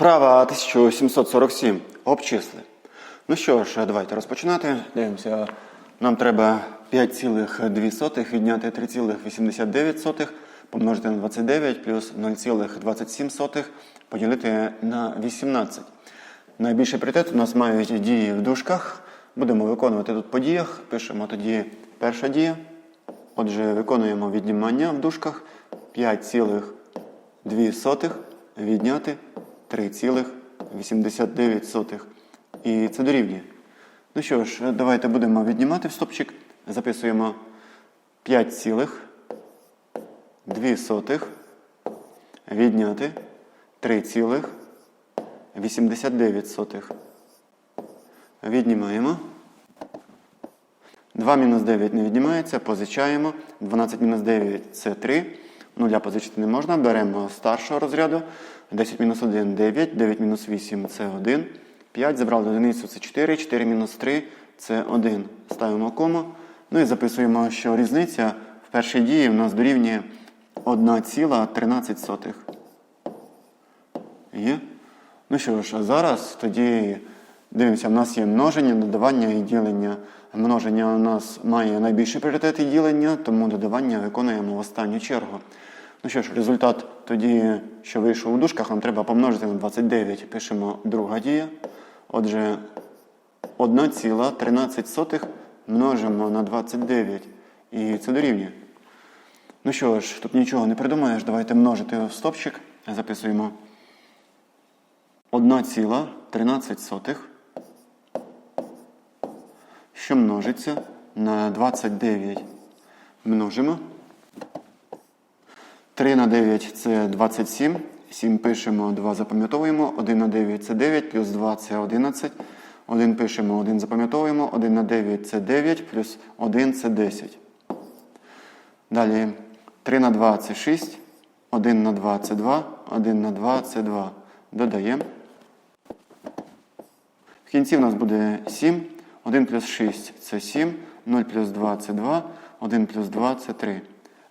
Вправа 1747. Обчисли. Ну що ж, давайте розпочинати. Дивимося. Нам треба 5,2 відняти 3,89, помножити на 29 плюс 0,27 поділити на 18. Найбільший пріоритет у нас мають дії в дужках. Будемо виконувати тут по діях. Пишемо тоді перша дія. Отже, виконуємо віднімання в дужках 5,2 відняти 3,89. І це дорівнює. Ну що ж, давайте будемо віднімати в стопчик. Записуємо 5,2 відняти 3,89. Віднімаємо. 2 мінус 9 не віднімається, позичаємо. 12 мінус 9 це 3. Нуля позичити не можна. Беремо старшого розряду. 10 мінус 1 9, 9 мінус 8 це 1. 5 забрали одиницю це 4, 4 мінус 3 це 1. Ставимо кому. Ну і записуємо, що різниця в першій дії у нас дорівнює 1,13. Є? Ну що ж, а зараз тоді дивимося, в нас є множення, додавання і ділення. Множення у нас має найбільший пріоритет і ділення, тому додавання виконуємо в останню чергу. Ну що ж, результат тоді, що вийшов у дужках, нам треба помножити на 29. Пишемо друга дія. Отже, 1,13 множимо на 29. І це дорівнює. Ну що ж, тут нічого не придумаєш. Давайте множити в стопчик. Записуємо 1,13, що множиться на 29. Множимо. 3 на 9 це 27. 7 пишемо, 2 запам'ятовуємо. 1 на 9 це 9, плюс 2 це 11. 1 пишемо, 1 запам'ятовуємо. 1 на 9 це 9, плюс 1 це 10. Далі 3 на 2 це 6. 1 на 2 це 2. 1 на 2 це 2. Додаємо. В кінці в нас буде 7. 1 плюс 6 це 7. 0 плюс 2 це 2. 1 плюс 2 це 3.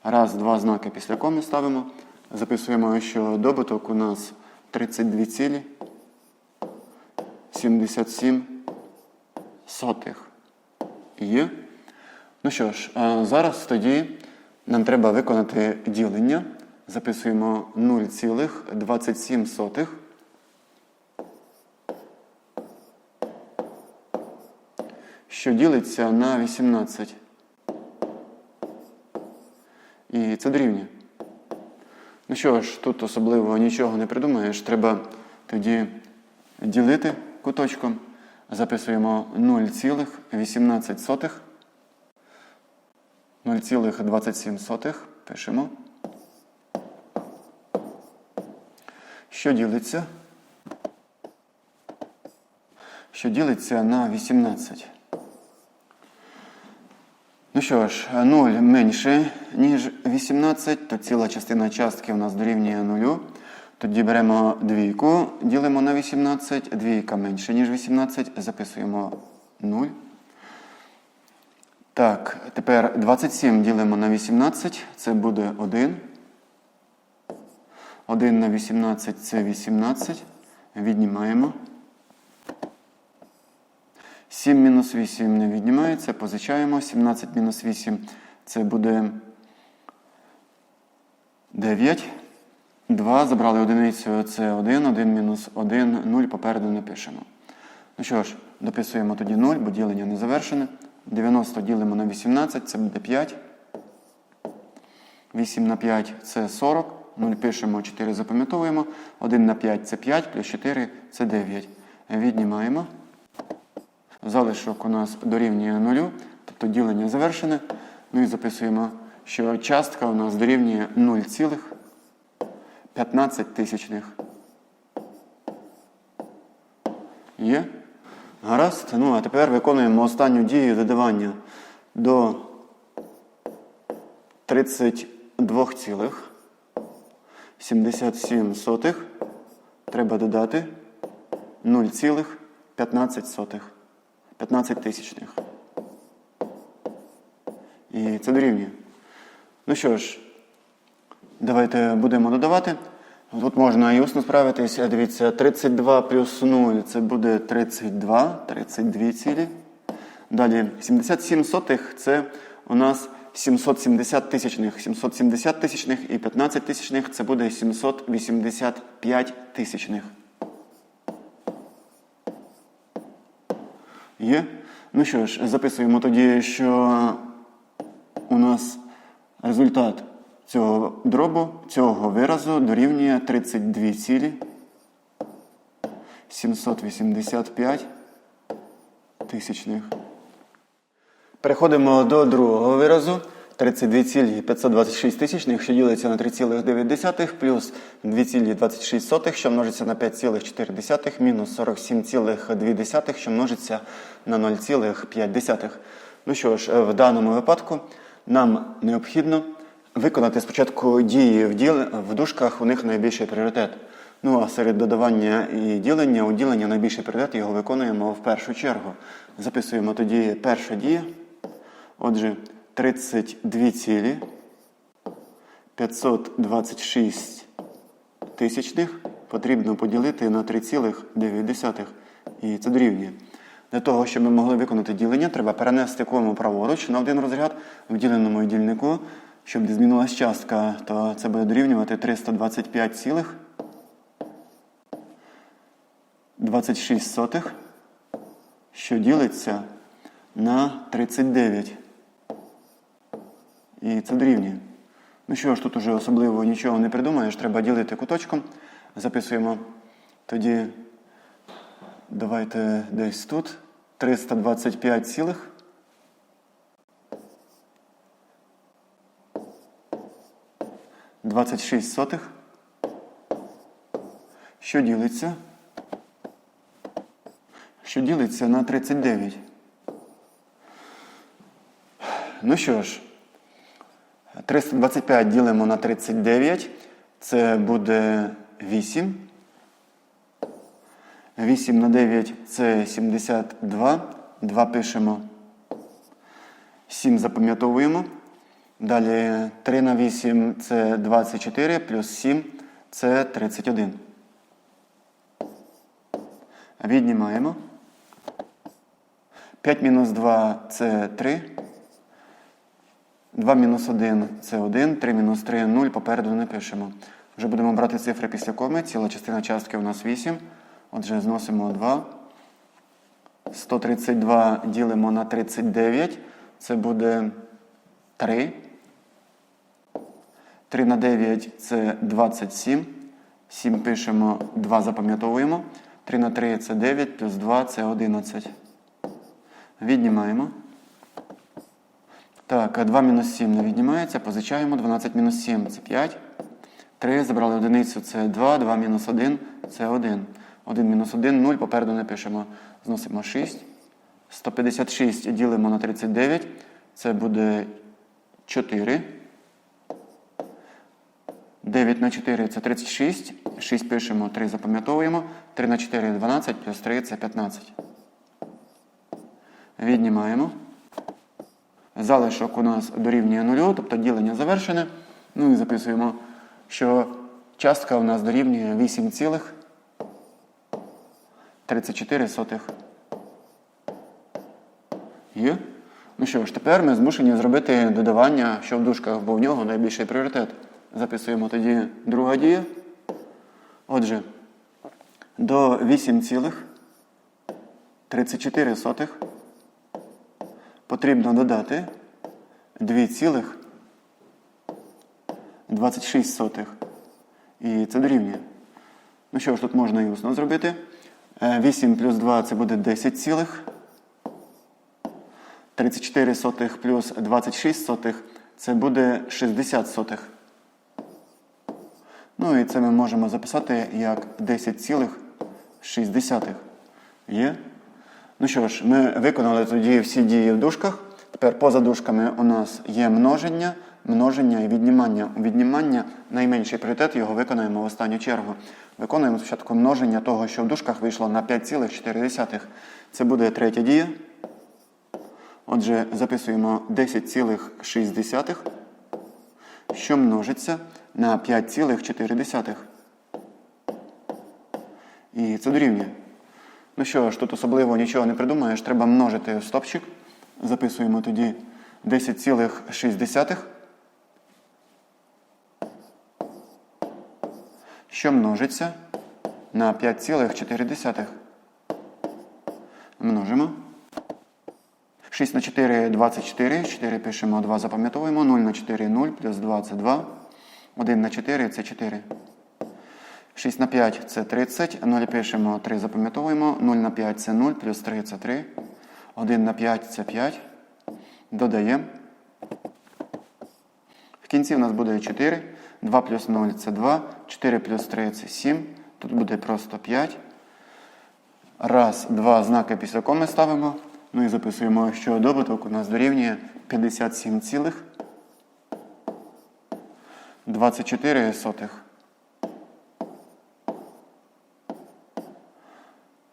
Раз, два знаки після коми ставимо. Записуємо, що добуток у нас 32,77 сотих. Є. Ну що ж, зараз тоді нам треба виконати ділення. Записуємо 0,27. Що ділиться на 18. І це дорівнює. Ну що ж, тут особливо нічого не придумаєш. Треба тоді ділити куточком. Записуємо 0,18. 0,27 пишемо. Що ділиться? Що ділиться на 18. Ну що ж, 0 менше, ніж 18, то ціла частина частки у нас дорівнює 0. Тоді беремо двійку, ділимо на 18, двійка менше, ніж 18, записуємо 0. Так, тепер 27 ділимо на 18, це буде 1. 1 на 18 це 18. Віднімаємо. 7 мінус 8 не віднімається, позичаємо. 17 мінус 8 це буде 9. 2. Забрали одиницю, це 1. 1 мінус 1, 0 попереду не пишемо. Ну що ж, дописуємо тоді 0, бо ділення не завершене. 90 ділимо на 18, це буде 5. 8 на 5 це 40. 0 пишемо, 4 запам'ятовуємо. 1 на 5 це 5, плюс 4 це 9. Віднімаємо. Залишок у нас дорівнює 0, тобто ділення завершене. Ну і записуємо, що частка у нас дорівнює 0,15 тисячних. Є? Гаразд. Ну, а тепер виконуємо останню дію додавання до 32,77. Треба додати 0,15. 15 тисячних. І це дорівнює. Ну що ж, давайте будемо додавати. Тут можна і усно справитися. Дивіться, 32 плюс 0 це буде 32, 32 цілі. Далі 77 сотих це у нас 770 тисячних. 770 тисячних і 15 тисячних це буде 785 тисячних. Є? Ну що ж, записуємо тоді, що у нас результат цього дробу, цього виразу дорівнює 32 цілі 785 тисячних. Переходимо до другого виразу. 32,526 тисячних, що ділиться на 3,9, плюс 2,26, що множиться на 5,4, мінус 47,2, що множиться на 0,5. Ну що ж, в даному випадку нам необхідно виконати спочатку дії в, діл... в дужках, у них найбільший пріоритет. Ну а серед додавання і ділення, у ділення найбільший пріоритет його виконуємо в першу чергу. Записуємо тоді перша дія. Отже, 32 цілі 526 тисячних потрібно поділити на 3,9. І це дорівнює. Для того, щоб ми могли виконати ділення, треба перенести кому праворуч на один розряд в діленому дільнику. Щоб змінилась частка, то це буде дорівнювати 325 цілих 26 сотих, що ділиться на 39. І це дорівнює. Ну що ж, тут уже особливо нічого не придумаєш, треба ділити куточком. Записуємо тоді, давайте десь тут. 325 цілих. Двадцять шість сотих. Що ділиться? Що ділиться на 39. Ну що ж, 325 ділимо на 39. Це буде 8. 8 на 9 це 72. 2 пишемо. 7 запам'ятовуємо. Далі 3 на 8 це 24, плюс 7 це 31. Віднімаємо. 5 мінус 2 це 3. 2 мінус 1 це 1, 3 мінус 3 0, попереду не пишемо. Вже будемо брати цифри після коми. Ціла частина частки у нас 8. Отже, зносимо 2. 132 ділимо на 39. Це буде 3. 3 на 9 це 27. 7 пишемо, 2 запам'ятовуємо. 3 на 3 це 9, плюс 2 це 11. Віднімаємо. Так, 2 мінус 7 не віднімається, позичаємо. 12 мінус 7 це 5. 3 забрали одиницю, це 2, 2 мінус 1 це 1. 1 мінус 1 0, попереду не пишемо. Зносимо 6. 156 ділимо на 39. Це буде 4. 9 на 4 це 36. 6 пишемо, 3 запам'ятовуємо. 3 на 4 12, плюс 3 це 15. Віднімаємо. Залишок у нас дорівнює нулю, тобто ділення завершене. Ну і записуємо, що частка у нас дорівнює 8,34. Є? Ну що ж, тепер ми змушені зробити додавання, що в дужках, бо в нього найбільший пріоритет. Записуємо тоді друга дія. Отже, до 8,34 сотих потрібно додати 2,26. І це дорівнює. Ну що ж, тут можна і усно зробити. 8 плюс 2 це буде 10 цілих. 34 сотих плюс 26 сотих це буде 60 сотих. Ну і це ми можемо записати як 10,6. Є? Ну що ж, ми виконали тоді всі дії в дужках. Тепер поза дужками у нас є множення, множення і віднімання. У віднімання найменший пріоритет, його виконаємо в останню чергу. Виконуємо спочатку множення того, що в дужках вийшло на 5,4. Це буде третя дія. Отже, записуємо 10,6, що множиться на 5,4. І це дорівнює. Ну що ж, тут особливо нічого не придумаєш, треба множити стопчик. Записуємо тоді 10,6, що множиться на 5,4. Множимо. 6 на 4 – 24, 4 пишемо, 2 запам'ятовуємо, 0 на 4 – 0, плюс 2 – це 2, 1 на 4 – це 4. 6 на 5 – це 30, 0 пишемо, 3 запам'ятовуємо, 0 на 5 – це 0, плюс 3 – це 3, 1 на 5 – це 5, додаємо. В кінці в нас буде 4, 2 плюс 0 – це 2, 4 плюс 3 – це 7, тут буде просто 5. Раз, два знаки після коми ставимо. Ну і записуємо, що добуток у нас дорівнює 57 цілих 24 сотих.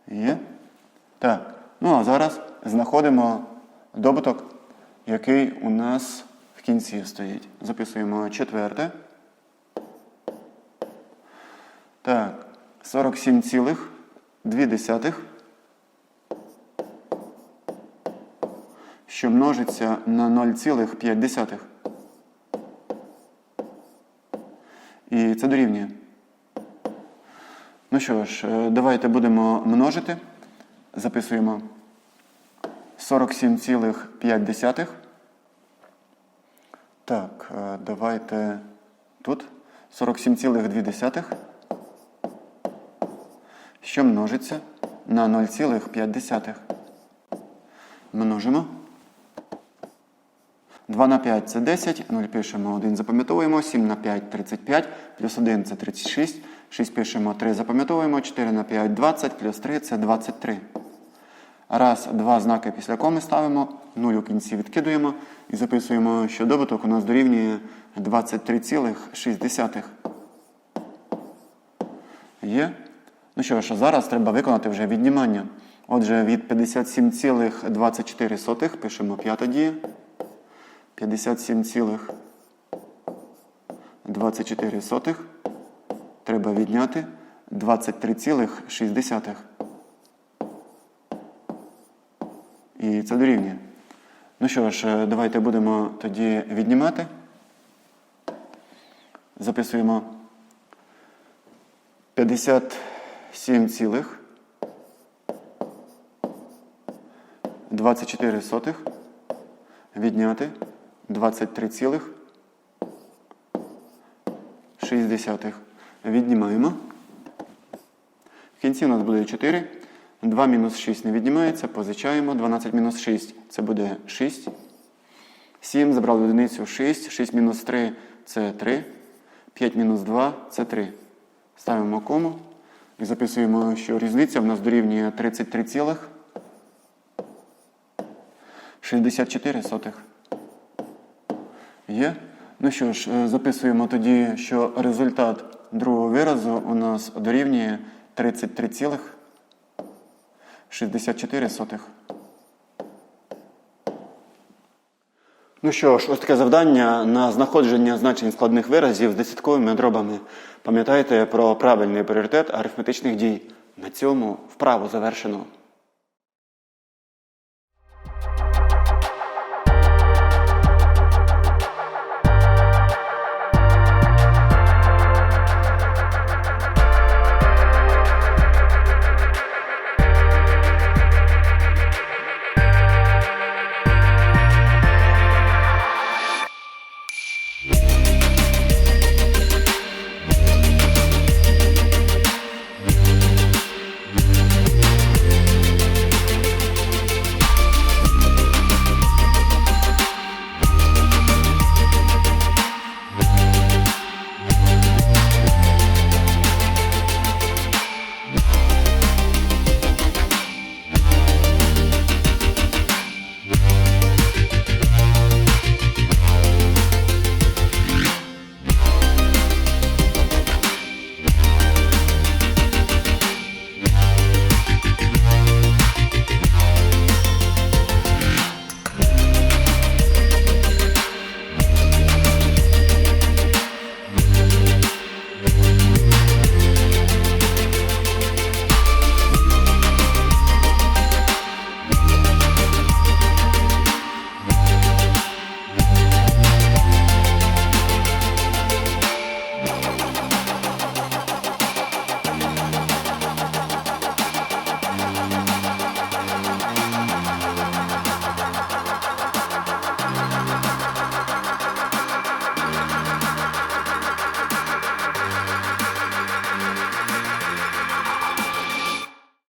Є? Так. Ну а зараз знаходимо добуток, який у нас в кінці стоїть. Записуємо четверте. Так, 47 цілих 2 десятих. що множиться на 0,5. І це дорівнює. Ну що ж, е, давайте будемо множити. Записуємо 47,5. Так, е, давайте тут 47,2. Що множиться на 0,5. Множимо. 2 на 5 це 10, 0 пишемо, 1 запам'ятовуємо, 7 на 5 35, плюс 1 це 36, 6 пишемо, 3 запам'ятовуємо, 4 на 5 20, плюс 3 це 23. Раз, два знаки після коми ставимо, 0 у кінці відкидуємо і записуємо, що добуток у нас дорівнює 23,6. Є? Ну що ж, зараз треба виконати вже віднімання. Отже, від 57,24 пишемо п'ята дія. 57,24 треба відняти 23,6. І це дорівнює. Ну що ж, е, давайте будемо тоді віднімати. Записуємо 57 цілих 24 сотих відняти 23,6. Віднімаємо. В кінці у нас буде 4. 2 мінус 6 не віднімається, позичаємо. 12 мінус 6 це буде 6. 7 забрали одиницю 6. 6 мінус 3 це 3. 5 мінус 2 це 3. Ставимо кому і записуємо, що різниця в нас дорівнює 33,64 сотих. Є. Ну що ж, е, записуємо тоді, що результат другого виразу у нас дорівнює 33,64. Ну що ж, ось таке завдання на знаходження значень складних виразів з десятковими дробами. Пам'ятайте про правильний пріоритет арифметичних дій. На цьому вправу завершено.